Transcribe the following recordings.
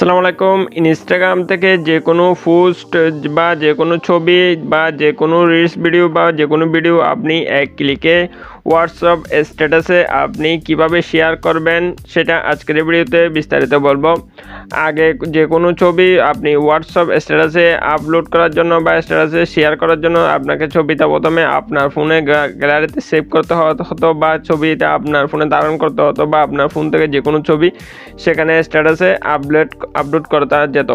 আসসালামু আলাইকুম। ইনস্টাগ্রাম থেকে যে কোনো পোস্ট বা যে কোনো ছবি বা যে কোনো রিলস ভিডিও বা যে কোনো ভিডিও আপনি এক ক্লিকে হোয়াটসঅ্যাপ স্ট্যাটাসে আপনি কীভাবে শেয়ার করবেন, সেটা আজকের ভিডিওতে বিস্তারিত বলব। আগে যে কোনো ছবি আপনি হোয়াটসঅ্যাপ স্ট্যাটাসে আপলোড করার জন্য বা স্ট্যাটাসে শেয়ার করার জন্য আপনাকে ছবিটা প্রথমে আপনার ফোনে গ্যালারিতে সেভ করতে হতো বা ছবিটা আপনার ফোনে ধারণ করতে হতো বা আপনার ফোন থেকে যে কোনো ছবি সেখানে স্ট্যাটাসে আপলোড আপলোড করা যেত।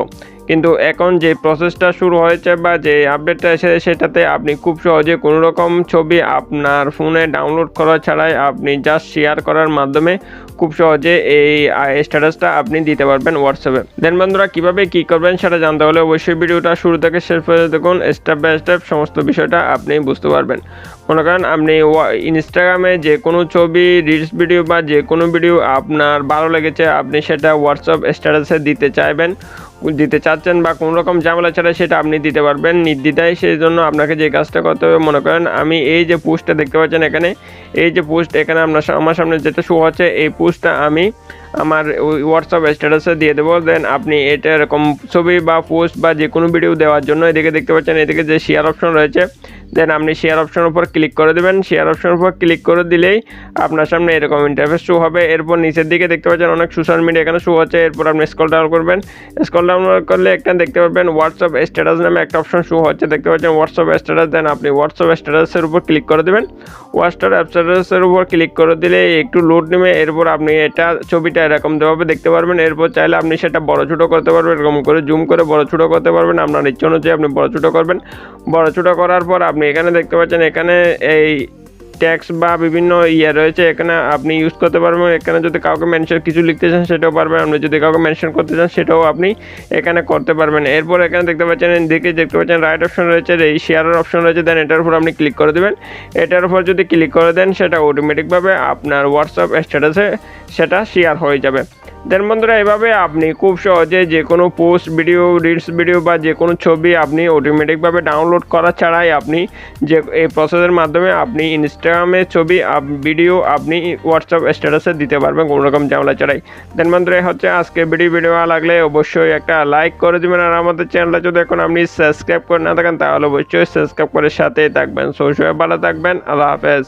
কিন্তু এখন যে প্রসেসটা শুরু হয়েছে বা যে আপডেটটা এসেছে সেটাতে আপনি খুব সহজে কোনো রকম ছবি আপনার ফোনে ডাউনলোড করা ছাড়াই আপনি জাস্ট শেয়ার করার মাধ্যমে খুব সহজে এই স্ট্যাটাসটা আপনি দিতে পারবেন হোয়াটসঅ্যাপে দেন বন্ধুরা, কীভাবে কী করবেন সেটা জানতে হলে অবশ্যই ভিডিওটা শুরু থেকে শেষ পর্যন্ত দেখুন। স্টেপ বাই স্টেপ সমস্ত বিষয়টা আপনি বুঝতে পারবেন। মনে করেন আপনি ইনস্টাগ্রামে যে কোনো ছবি রিলস ভিডিও বা যে কোনো ভিডিও আপনার ভালো লেগেছে, আপনি সেটা হোয়াটসঅ্যাপ স্ট্যাটাসে দিতে চাইবেন, দিতে চাচ্ছেন বা কোনো রকম ঝামেলা ছাড়া সেটা আপনি দিতে পারবেন নির্দ্বিধায়। সেই জন্য আপনাকে যে কাজটা করতে হবে, মনে করেন আমি এই যে পোস্টটা দেখতে পাচ্ছেন এখানে, এই যে পোস্ট এখানে আপনার আমার সামনে যেটা শো হচ্ছে এই পোস্টটা আমি আমার হোয়াটসঅ্যাপ স্ট্যাটাসে দিয়ে দেবো। দেন আপনি এটা এরকম ছবি বা পোস্ট বা যে কোনো ভিডিও দেওয়ার জন্য এদিকে দেখতে পাচ্ছেন, এদিকে যে শেয়ার অপশন রয়েছে দেন আপনি শেয়ার অপশনের উপর ক্লিক করে দেবেন। শেয়ার অপশনের উপর ক্লিক করে দিলেই আপনার সামনে এরকম ইন্টারফেস শো হবে। এরপর নিচের দিকে দেখতে পাচ্ছেন অনেক সোশ্যাল মিডিয়া এখানে শো হচ্ছে। এরপর আপনি স্কল ডাউন করবেন। স্কল ডাউন করলে এখানে দেখতে পাবেন হোয়াটসঅ্যাপ স্ট্যাটাস নামে একটা অপশন শো হচ্ছে। দেখতে পাচ্ছেন হোয়াটসঅ্যাপ স্ট্যাটাস দেন আপনি হোয়াটসঅ্যাপ স্ট্যাটাসের উপর ক্লিক করে দেবেন। হোয়াটসঅ্যাপ স্ট্যাটাসের উপর ক্লিক করে দিলে একটু লোড নেবে। এরপর আপনি এটা ছবিটা এরকম দেওয়াবে দেখতে পারবেন। এরপর চাইলে আপনি সেটা বড় ছোটো করতে পারবেন। এরকম করে জুম করে বড় ছোটো করতে পারবেন। আপনার ইচ্ছে অনুযায়ী আপনি বড় ছোটো করবেন। বড় ছোটো করার পর আপনি এখানে দেখতে পাচ্ছেন, এখানে এই ট্যাক্স বা বিভিন্ন ইয়ে রয়েছে, এখানে আপনি ইউজ করতে পারবেন, এখানে যদি কাউকে মেনশন কিছু লিখতে চান, সেটাও পারবেন। আপনি যদি কাউকে মেনশন করতে চান, সেটাও আপনি এখানে করতে পারবেন। এরপর এখানে দেখতে পাচ্ছেন দেখে দেখতে পাচ্ছেন রাইট অপশন রয়েছে, এই শেয়ারের অপশন রয়েছে দেন এটার উপর আপনি ক্লিক করে দেবেন। এটার উপর যদি ক্লিক করে দেন, সেটা অটোমেটিকভাবে আপনার হোয়াটসঅ্যাপ স্ট্যাটাসে সেটা শেয়ার হয়ে যাবে। দেন বন্ধুরা, এভাবে আপনি খুব সহজে যে কোনো পোস্ট ভিডিও রিলস ভিডিও বা যে কোনো ছবি আপনি অটোমেটিকভাবে ডাউনলোড করা ছাড়াই আপনি যে এই প্রসেসের মাধ্যমে আপনি ইনস্টাগ্রামে ছবি ভিডিও আপনি হোয়াটসঅ্যাপ স্ট্যাটাসে দিতে পারবেন কোনো রকম ঝামেলা ছাড়াই। দেন বন্ধুরা হচ্ছে আজকে ভিডিও ভিডিও লাগলে অবশ্যই একটা লাইক করে দেবেন আর আমাদের চ্যানেলটা যদি এখন আপনি সাবস্ক্রাইব করে না থাকেন, তাহলে অবশ্যই সাবস্ক্রাইব করে সাথেই থাকবেন। সো সবাই ভালো থাকবেন, আল্লাহ হাফেজ।